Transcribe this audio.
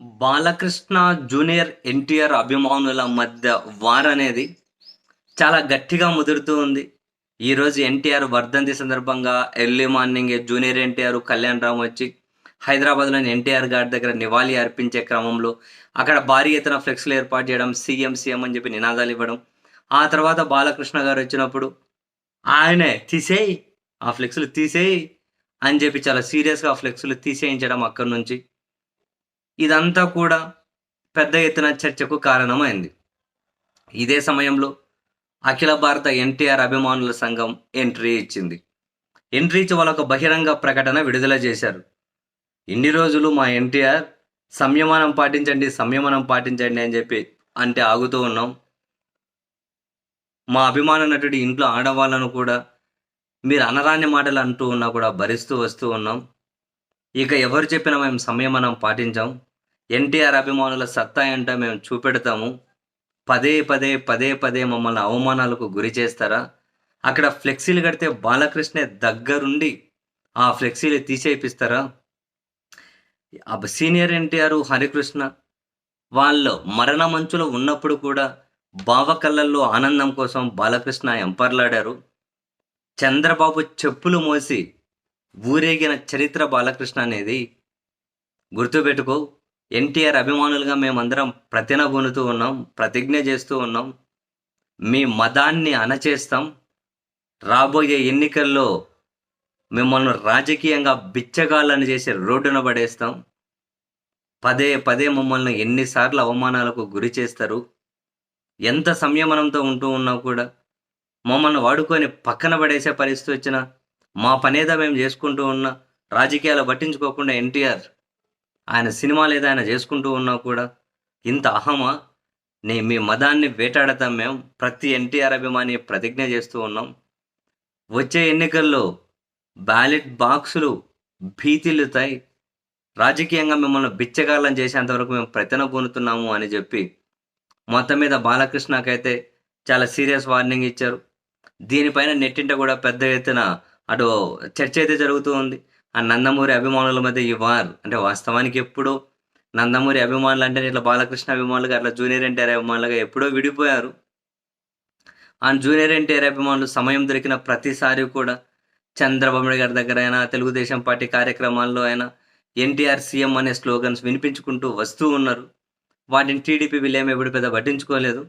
Balakrishna junior NTR అభిమానుల మధ్య war అనేది చాలా గట్టిగా ముదురుతూ ఉంది. ఈరోజు ఎన్టీఆర్ వర్ధంతి సందర్భంగా early morning junior NTR Kalyan Ram వచ్చి హైదరాబాద్లోని ఎన్టీఆర్ గారి దగ్గర నివాళి అర్పించే క్రమంలో అక్కడ భారీ ఎత్తున ఫ్లెక్స్లు ఏర్పాటు చేయడం సీఎం సీఎం అని చెప్పి నినాదాలు ఇవ్వడం ఆ తర్వాత బాలకృష్ణ గారు వచ్చినప్పుడు ఆయనే తీసేయి ఆ ఫ్లెక్స్లు తీసేయి అని చెప్పి చాలా సీరియస్గా ఆ ఫ్లెక్స్లు తీసేయించడం అక్కడి నుంచి ఇదంతా కూడా పెద్ద ఎత్తున చర్చకు కారణమైంది. ఇదే సమయంలో అఖిల భారత ఎన్టీఆర్ అభిమానుల సంఘం ఎంట్రీ ఇచ్చింది. ఎంట్రీ ఇచ్చి వాళ్ళ ఒక బహిరంగ ప్రకటన విడుదల చేశారు. ఇన్ని రోజులు మా ఎన్టీఆర్ సంయమనం పాటించండి సంయమనం పాటించండి అని చెప్పి అంటే ఆగుతూ ఉన్నాం. మా అభిమాన నటుడి ఇంట్లో ఆడవాళ్ళను కూడా మీరు అనరాని మాటలు అంటూ ఉన్నా కూడా భరిస్తూ వస్తూ ఉన్నాం. ఇక ఎవరు చెప్పినా మేము సంయమనం పాటించాం. ఎన్టీఆర్ అభిమానుల సత్తా ఏంటో మేము చూపెడతాము. పదే పదే పదే పదే మమ్మల్ని అవమానాలకు గురి చేస్తారా? అక్కడ ఫ్లెక్సీలు కడితే బాలకృష్ణ దగ్గరుండి ఆ ఫ్లెక్సీలు తీసేపిస్తారా? ఆ సీనియర్ ఎన్టీఆర్ హరికృష్ణ వాళ్ళు మరణ మంచులో ఉన్నప్పుడు కూడా బావ కళ్ళల్లో ఆనందం కోసం బాలకృష్ణ ఎంపర్లాడారు. చంద్రబాబు చెప్పులు మోసి ఊరేగిన చరిత్ర బాలకృష్ణ అనేది గుర్తుపెట్టుకో. ఎన్టీఆర్ అభిమానులుగా మేమందరం ప్రతినబూనుతూ ఉన్నాం ప్రతిజ్ఞ చేస్తూ ఉన్నాం. మీ మతాన్ని అణచేస్తాం. రాబోయే ఎన్నికల్లో మిమ్మల్ని రాజకీయంగా బిచ్చగాళ్ళని చేసి రోడ్డున పడేస్తాం. పదే పదే మమ్మల్ని ఎన్నిసార్లు అవమానాలకు గురి చేస్తారు. ఎంత సంయమనంతో ఉంటూ ఉన్నా కూడా మమ్మల్ని వాడుకొని పక్కన పడేసే పరిస్థితి వచ్చినా మా పనేదా మేము చేసుకుంటూ ఉన్నా రాజకీయాలు పట్టించుకోకుండా ఎన్టీఆర్ ఆయన సినిమాలు ఏదో ఆయన చేసుకుంటూ ఉన్నా కూడా ఇంత అహమా నే మీ మదాన్ని వేటాడతాం మేము ప్రతి ఎన్టీఆర్ అభిమాని ప్రతిజ్ఞ చేస్తూ ఉన్నాం. వచ్చే ఎన్నికల్లో బ్యాలెట్ బాక్సులు భీతిల్లుతాయి. రాజకీయంగా మిమ్మల్ని బిచ్చగాళ్ళని చేసేంతవరకు మేము ప్రతినబూనుతున్నాము అని చెప్పి మొత్తం మీద బాలకృష్ణకైతే చాలా సీరియస్ వార్నింగ్ ఇచ్చారు. దీనిపైన నెట్టింట కూడా పెద్ద ఎత్తున అటు చర్చ అయితే జరుగుతూ ఉంది. ఆ నందమూరి అభిమానుల మధ్య ఈ వార్ అంటే వాస్తవానికి ఎప్పుడో నందమూరి అభిమానులు అంటే ఇట్లా బాలకృష్ణ అభిమానులుగా అట్లా జూనియర్ ఎన్టీఆర్ అభిమానులుగా ఎప్పుడో విడిపోయారు. ఆ జూనియర్ ఎన్టీఆర్ అభిమానులు సమయం దొరికిన ప్రతిసారి కూడా చంద్రబాబు నాయుడు గారి దగ్గర అయినా తెలుగుదేశం పార్టీ కార్యక్రమాల్లో అయినా ఎన్టీఆర్ సీఎం అనే స్లోగన్స్ వినిపించుకుంటూ వస్తూ ఉన్నారు. వాటిని టీడీపీ వీళ్ళేమో ఎప్పుడు పెద్ద పట్టించుకోలేదు.